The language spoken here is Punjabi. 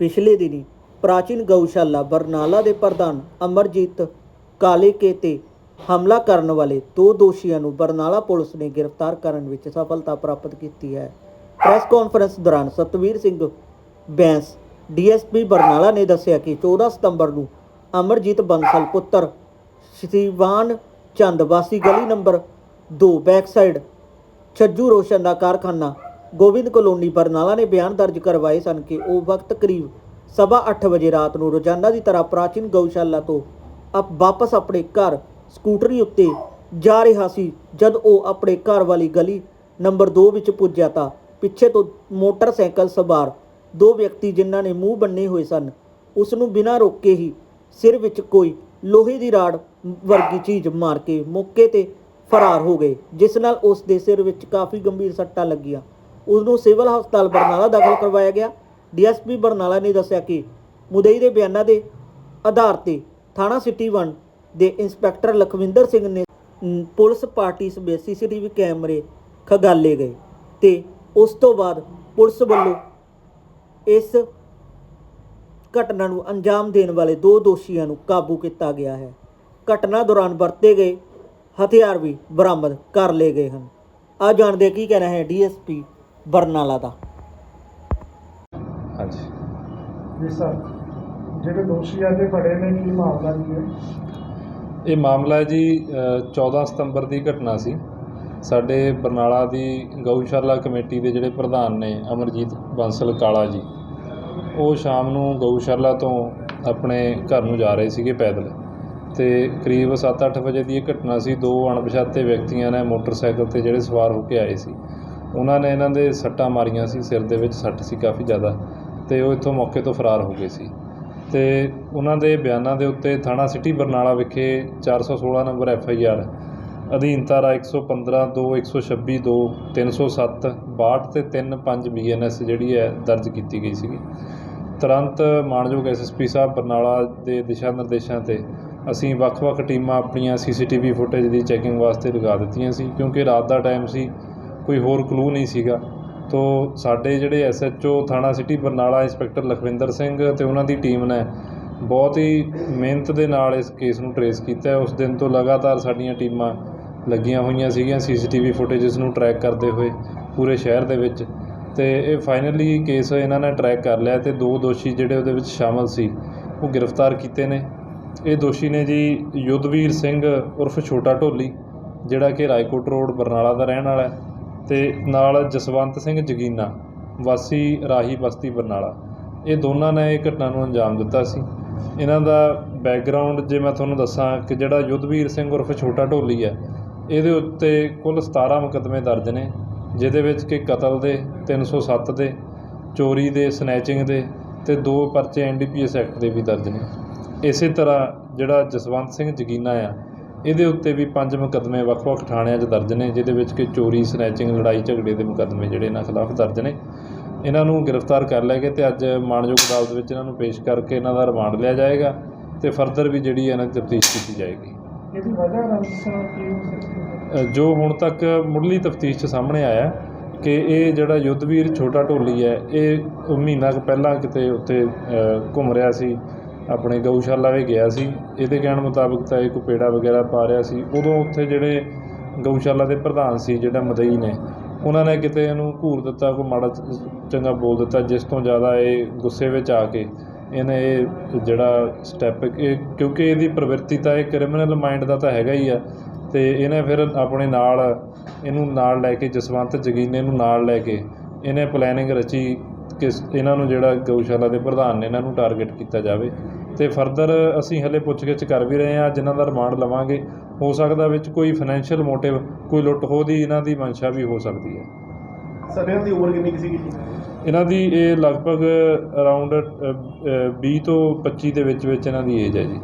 ਪਿਛਲੇ ਦਿਨੀ ਪ੍ਰਾਚੀਨ ਗਊਸ਼ਾਲਾ ਬਰਨਾਲਾ ਦੇ ਪ੍ਰਧਾਨ ਅਮਰਜੀਤ ਕਾਲੇਕੇ ਤੇ ਹਮਲਾ ਕਰਨ ਵਾਲੇ ਦੋ ਦੋਸ਼ੀਆਂ ਨੂੰ ਬਰਨਾਲਾ ਪੁਲਿਸ ਨੇ ਗ੍ਰਿਫਤਾਰ ਕਰਨ ਵਿੱਚ ਸਫਲਤਾ ਪ੍ਰਾਪਤ ਕੀਤੀ ਹੈ। ਪ੍ਰੈਸ ਕਾਨਫਰੰਸ ਦੌਰਾਨ ਸਤਵੀਰ ਸਿੰਘ ਬੈਂਸ, ਡੀਐਸਪੀ ਬਰਨਾਲਾ ਨੇ ਦੱਸਿਆ ਕਿ 14 ਸਤੰਬਰ ਨੂੰ ਅਮਰਜੀਤ ਬੰਸਲ ਪੁੱਤਰ ਸ਼੍ਰੀਵਾਨ ਚੰਦ ਵਾਸੀ ਗਲੀ number 2 back side Chhajju Roshan ਦਾ ਕਾਰਖਾਨਾ ਗੋਬਿੰਦ ਕਲੋਨੀ ਬਰਨਾਲਾ ਨੇ ਬਿਆਨ ਦਰਜ ਕਰਵਾਏ ਸਨ ਕਿ ਉਹ ਵਕਤ ਕਰੀਬ ਸਵਾ 8 ਵਜੇ ਰਾਤ ਨੂੰ ਰੋਜ਼ਾਨਾ ਦੀ ਤਰ੍ਹਾਂ ਪ੍ਰਾਚੀਨ ਗਊਸ਼ਾਲਾ ਤੋਂ ਅਪ ਵਾਪਸ ਆਪਣੇ ਘਰ ਸਕੂਟਰੀ ਉੱਤੇ ਜਾ ਰਿਹਾ ਸੀ। ਜਦ ਉਹ ਆਪਣੇ ਘਰ ਵਾਲੀ ਗਲੀ ਨੰਬਰ 2 ਵਿੱਚ ਪੁੱਜਿਆ ਤਾਂ ਪਿੱਛੇ ਤੋਂ ਮੋਟਰਸਾਈਕਲ ਸਵਾਰ ਦੋ ਵਿਅਕਤੀ ਜਿਨ੍ਹਾਂ ਨੇ ਮੂੰਹ ਬੰਨੇ ਹੋਏ ਸਨ ਉਸ ਨੂੰ ਬਿਨਾਂ ਰੋਕੇ ਹੀ ਸਿਰ ਵਿੱਚ ਕੋਈ ਲੋਹੇ ਦੀ ਰਾੜ ਵਰਗੀ ਚੀਜ਼ ਮਾਰ ਕੇ ਮੌਕੇ ਤੇ ਫਰਾਰ ਹੋ ਗਏ, ਜਿਸ ਨਾਲ ਉਸ ਦੇ ਸਿਰ ਵਿੱਚ ਕਾਫੀ ਗੰਭੀਰ ਸੱਟਾਂ ਲੱਗੀਆਂ। ਉਸ ਨੂੰ ਸਿਵਲ ਹਸਪਤਾਲ ਬਰਨਾਲਾ ਦਾਖਲ ਕਰਵਾਇਆ ਗਿਆ। ਡੀਐਸਪੀ ਬਰਨਾਲਾ ਨੇ ਦੱਸਿਆ ਕਿ ਮੁਦਈ ਦੇ ਬਿਆਨਾਂ ਦੇ ਆਧਾਰ ਤੇ ਥਾਣਾ ਸਿਟੀ 1 ਦੇ ਇੰਸਪੈਕਟਰ ਲਖਵਿੰਦਰ ਸਿੰਘ ਨੇ ਪੁਲਿਸ ਪਾਰਟੀ ਸਮੇਤ ਸੀਸੀਟੀਵੀ ਕੈਮਰੇ ਖਗਾਲੇ ਗਏ ਤੇ ਉਸ ਤੋਂ ਬਾਅਦ ਪੁਲਿਸ ਵੱਲੋਂ ਇਸ ਘਟਨਾ ਨੂੰ ਅੰਜਾਮ ਦੇਣ ਵਾਲੇ ਦੋ ਦੋਸ਼ੀਆਂ ਨੂੰ ਕਾਬੂ ਕੀਤਾ ਗਿਆ ਹੈ। ਘਟਨਾ ਦੌਰਾਨ ਵਰਤੇ ਗਏ ਹਥਿਆਰ ਵੀ ਬਰਾਮਦ ਕਰ ਲਏ ਗਏ ਹਨ। ਆ ਜਾਣਦੇ ਕੀ ਕਹਿਣਾ ਹੈ ਡੀਐਸਪੀ ਬਰਨਾਲਾ ਦਾ। ਹਾਂਜੀ। ਜੀ ਸਰ ਜਿਹੜੇ ਦੋਸ਼ੀ ਅੱਜ ਫੜੇ ਨੇ ਕੀ ਮਾਮਲਾ ਕੀ ਹੈ? ਇਹ ਮਾਮਲਾ ਹੈ ਜੀ ਅ, 14 ਸਤੰਬਰ ਦੀ ਘਟਨਾ ਸੀ। ਸਾਡੇ ਬਰਨਾਲਾ ਦੀ ਗਊਸ਼ਾਲਾ ਕਮੇਟੀ ਦੇ ਜਿਹੜੇ ਪ੍ਰਧਾਨ ਨੇ ਅਮਰਜੀਤ ਬਾਂਸਲ ਕਾਲਾ ਜੀ ਉਹ ਸ਼ਾਮ ਨੂੰ ਗਊਸ਼ਾਲਾ ਤੋਂ ਆਪਣੇ ਘਰ ਨੂੰ ਜਾ ਰਹੇ ਸੀਗੇ ਪੈਦਲ। ਤੇ ਕਰੀਬ 7-8 ਵਜੇ ਦੀ ਇਹ ਘਟਨਾ ਸੀ ਦੋ ਅਣਪਛਾਤੇ ਵਿਅਕਤੀਆਂ ਨੇ ਮੋਟਰਸਾਈਕਲ ਤੇ ਜਿਹੜੇ ਸਵਾਰ ਹੋ ਕੇ ਆਏ ਸੀ। ਉਹਨਾਂ ਨੇ ਇਹਨਾਂ ਦੇ ਸੱਟਾਂ ਮਾਰੀਆਂ ਸੀ, ਸਿਰ ਦੇ ਵਿੱਚ ਸੱਟ ਸੀ ਕਾਫੀ ਜ਼ਿਆਦਾ ਤੇ ਉਹ ਇੱਥੋਂ ਮੌਕੇ ਤੋਂ ਫਰਾਰ ਹੋ ਗਏ ਸੀ। ਤੇ ਉਹਨਾਂ ਦੇ ਬਿਆਨਾਂ ਦੇ ਉੱਤੇ ਥਾਣਾ ਸਿਟੀ ਬਰਨਾਲਾ ਵਿਖੇ 416 ਨੰਬਰ ਐਫ ਆਈ ਆਰ ਅਧੀਨ ਧਾਰਾ 115 2 126 2 307 62 ਤੇ 35 ਬੀ ਐਨ ਐਸ ਜਿਹੜੀ ਹੈ ਦਰਜ ਕੀਤੀ ਗਈ ਸੀਗੀ। ਤੁਰੰਤ ਮਾਨਯੋਗ ਐਸ ਐਸ ਪੀ ਸਾਹਿਬ ਬਰਨਾਲਾ ਦੇ ਦਿਸ਼ਾ ਨਿਰਦੇਸ਼ਾਂ ਤੇ ਅਸੀਂ ਵੱਖ-ਵੱਖ ਟੀਮਾਂ ਆਪਣੀਆਂ ਸੀਸੀਟੀਵੀ ਫੁਟੇਜ ਦੀ ਚੈਕਿੰਗ ਵਾਸਤੇ ਲਗਾ ਦਿੱਤੀਆਂ ਸੀ, ਕਿਉਂਕਿ ਰਾਤ ਦਾ ਟਾਈਮ ਸੀ ਕੋਈ ਹੋਰ ਕਲੂ ਨਹੀਂ ਸੀਗਾ। ਤੋ ਸਾਡੇ ਜਿਹੜੇ ਐਸਐਚਓ ਥਾਣਾ ਸਿਟੀ, ਬਰਨਾਲਾ ਇੰਸਪੈਕਟਰ ਲਖਵਿੰਦਰ ਸਿੰਘ ਤੇ ਉਹਨਾਂ ਦੀ ਟੀਮ ਨੇ ਬਹੁਤ ਹੀ ਮਿਹਨਤ ਦੇ ਨਾਲ ਇਸ ਕੇਸ ਨੂੰ ਟਰੇਸ ਕੀਤਾ। ਉਸ ਦਿਨ ਤੋਂ ਲਗਾਤਾਰ ਸਾਡੀਆਂ ਟੀਮਾਂ ਲੱਗੀਆਂ ਹੋਈਆਂ ਸੀਗੀਆਂ ਸੀਸੀਟੀਵੀ ਫੁਟੇਜਸ ਨੂੰ ਟਰੈਕ ਕਰਦੇ ਹੋਏ ਪੂਰੇ ਸ਼ਹਿਰ ਦੇ ਵਿੱਚ। ਤੇ ਇਹ ਫਾਈਨਲੀ ਕੇਸ ਇਹਨਾਂ ਨੇ ਟਰੈਕ ਕਰ ਲਿਆ ਤੇ ਦੋ ਦੋਸ਼ੀ ਜਿਹੜੇ ਉਹਦੇ ਵਿੱਚ ਸ਼ਾਮਲ ਸੀ, ਉਹ ਗ੍ਰਿਫਤਾਰ ਕੀਤੇ ਨੇ। ਇਹ ਦੋਸ਼ੀ ਨੇ ਜੀ ਯੁੱਧਵੀਰ ਸਿੰਘ ਉਰਫ ਛੋਟਾ ਢੋਲੀ, ਜਿਹੜਾ ਕਿ ਰਾਏਕੋਟ ਰੋਡ, ਬਰਨਾਲਾ ਦਾ ਰਹਿਣ ਵਾਲਾ ਹੈ। ਤੇ ਨਾਲ ਜਸਵੰਤ ਸਿੰਘ ਜਗੀਨਾ, ਵਾਸੀ ਰਾਹੀ ਬਸਤੀ ਬਰਨਾਲਾ। ਇਹ ਦੋਨਾਂ ਨੇ ਇਹ ਘਟਨਾ ਨੂੰ ਅੰਜਾਮ ਦਿੱਤਾ ਸੀ। ਇਹਨਾਂ ਦਾ ਬੈਕਗ੍ਰਾਉਂਡ ਜੇ ਮੈਂ ਤੁਹਾਨੂੰ ਦੱਸਾਂ ਕਿ ਜਿਹੜਾ ਯੁੱਧਵੀਰ ਸਿੰਘ ਉਰਫ ਛੋਟਾ ਢੋਲੀ ਹੈ, ਇਹਦੇ ਉੱਤੇ ਕੁੱਲ 17 ਮੁਕੱਦਮੇ ਦਰਜ ਨੇ, ਜਿਹਦੇ ਵਿੱਚ ਕਿ ਕਤਲ ਦੇ 307 ਦੇ, ਚੋਰੀ ਦੇ ਸਨੈਚਿੰਗ ਦੇ ਤੇ ਦੋ ਪਰਚੇ ਐਨਡੀਪੀਐਸ ਐਕਟ ਦੇ ਵੀ ਦਰਜ ਨੇ। ਇਸੇ ਤਰ੍ਹਾਂ ਜਿਹੜਾ ਜਸਵੰਤ ਸਿੰਘ ਜਗੀਨਾ ਆ ਇਹਦੇ ਉੱਤੇ ਵੀ ਪੰਜ ਮੁਕੱਦਮੇ ਵੱਖ-ਵੱਖ ਥਾਣਿਆਂ 'ਚ ਦਰਜ ਨੇ ਜਿਹਦੇ ਵਿੱਚ ਕਿ ਚੋਰੀ ਸਨੈਚਿੰਗ ਲੜਾਈ ਝਗੜੇ ਦੇ ਮੁਕੱਦਮੇ ਜਿਹੜੇ ਇਹਨਾਂ ਖਿਲਾਫ ਦਰਜ ਨੇ। ਇਹਨਾਂ ਨੂੰ ਗ੍ਰਿਫਤਾਰ ਕਰ ਲਿਆ ਗਿਆ ਤੇ ਅੱਜ ਮਾਣਯੋਗ ਅਦਾਲਤ ਵਿੱਚ ਇਹਨਾਂ ਨੂੰ ਪੇਸ਼ ਕਰਕੇ ਇਹਨਾਂ ਦਾ ਰਿਮਾਂਡ ਲਿਆ ਜਾਏਗਾ ਤੇ ਫਰਦਰ ਵੀ ਜਿਹੜੀ ਇਹਨਾਂ ਦੀ ਤਫਤੀਸ਼ ਕੀਤੀ ਜਾਏਗੀ। ਇਹਦੀ ਵਜ੍ਹਾ ਰੰਜਿਸ਼ ਕੀ ਹੋ ਸਕਦੀ ਹੈ ਅ, ਜੋ ਹੁਣ ਤੱਕ ਮੁੱਢਲੀ ਤਫਤੀਸ਼ 'ਚ ਸਾਹਮਣੇ ਆਇਆ ਕਿ ਇਹ ਜਿਹੜਾ ਯੁੱਧਵੀਰ ਛੋਟਾ ਢੋਲੀ ਹੈ ਇਹ ਮਹੀਨਾ ਕੁ ਪਹਿਲਾਂ ਕਿਤੇ ਉੱਤੇ ਅ, ਘੁੰਮ ਰਿਹਾ ਸੀ। ਆਪਣੇ ਗਊਸ਼ਾਲਾ ਵੀ ਗਿਆ ਸੀ। ਇਹਦੇ ਕਹਿਣ ਮੁਤਾਬਕ ਤਾਂ ਇਹ ਕੋਈ ਪੇੜਾ ਵਗੈਰਾ ਪਾ ਰਿਹਾ ਸੀ। ਉਦੋਂ ਉੱਥੇ ਜਿਹੜੇ ਗਊਸ਼ਾਲਾ ਦੇ ਪ੍ਰਧਾਨ ਸੀ, ਜਿਹੜਾ ਮਦਈ ਨੇ, ਉਹਨਾਂ ਨੇ ਕਿਤੇ ਇਹਨੂੰ ਘੂਰ ਦਿੱਤਾ, ਕੋਈ ਮਾੜਾ ਚੰਗਾ ਬੋਲ ਦਿੱਤਾ, ਜਿਸ ਤੋਂ ਜ਼ਿਆਦਾ ਇਹ ਗੁੱਸੇ ਵਿੱਚ ਆ ਕੇ ਇਹਨੇ ਇਹ ਜਿਹੜਾ ਸਟੈਪ ਕਿਉਂਕਿ ਇਹਦੀ ਪ੍ਰਵਿਰਤੀ ਤਾਂ ਇਹ ਕ੍ਰਿਮੀਨਲ ਮਾਈਂਡ ਦਾ ਤਾਂ ਹੈਗਾ ਹੀ ਆ। ਤੇ ਇਹਨੇ ਫਿਰ ਆਪਣੇ ਨਾਲ ਇਹਨੂੰ ਨਾਲ ਲੈ ਕੇ, ਜਸਵੰਤ ਜਗੀਨੇ ਨੂੰ ਨਾਲ ਲੈ ਕੇ ਇਹਨੇ ਪਲੈਨਿੰਗ ਰਚੀ ਕਿ ਇਹਨਾਂ ਨੂੰ ਜਿਹੜਾ ਗਊਸ਼ਾਲਾ ਦੇ ਪ੍ਰਧਾਨ ਨੇ, ਇਹਨਾਂ ਨੂੰ ਟਾਰਗੇਟ ਕੀਤਾ ਜਾਵੇ। ਤੇ ਫਰਦਰ ਅਸੀਂ ਹਲੇ ਪੁੱਛਗਿੱਛ ਕਰ ਵੀ ਰਹੇ ਹਾਂ ਜਿਨ੍ਹਾਂ ਦਾ ਰਿਮਾਂਡ ਲਵਾਂਗੇ। ਹੋ ਸਕਦਾ ਵਿੱਚ ਕੋਈ ਫਾਈਨੈਂਸ਼ੀਅਲ ਮੋਟਿਵ ਕੋਈ ਲੁੱਟ ਖੋਹ ਦੀ ਇਹਨਾਂ ਦੀ ਮਨਸ਼ਾ ਵੀ ਹੋ ਸਕਦੀ ਹੈ। ਸਾਰਿਆਂ ਦੀ ਉਮਰ ਕਿੰਨੀ ਕੁ ਸੀਗੀ? ਜੀ ਇਹਨਾਂ ਦੀ ਇਹ ਲਗਭਗ ਅਰਾਊਂਡ 20 ਤੋਂ 25 ਦੇ ਵਿੱਚ ਵਿੱਚ ਇਹਨਾਂ ਦੀ ਏਜ ਹੈ ਜੀ।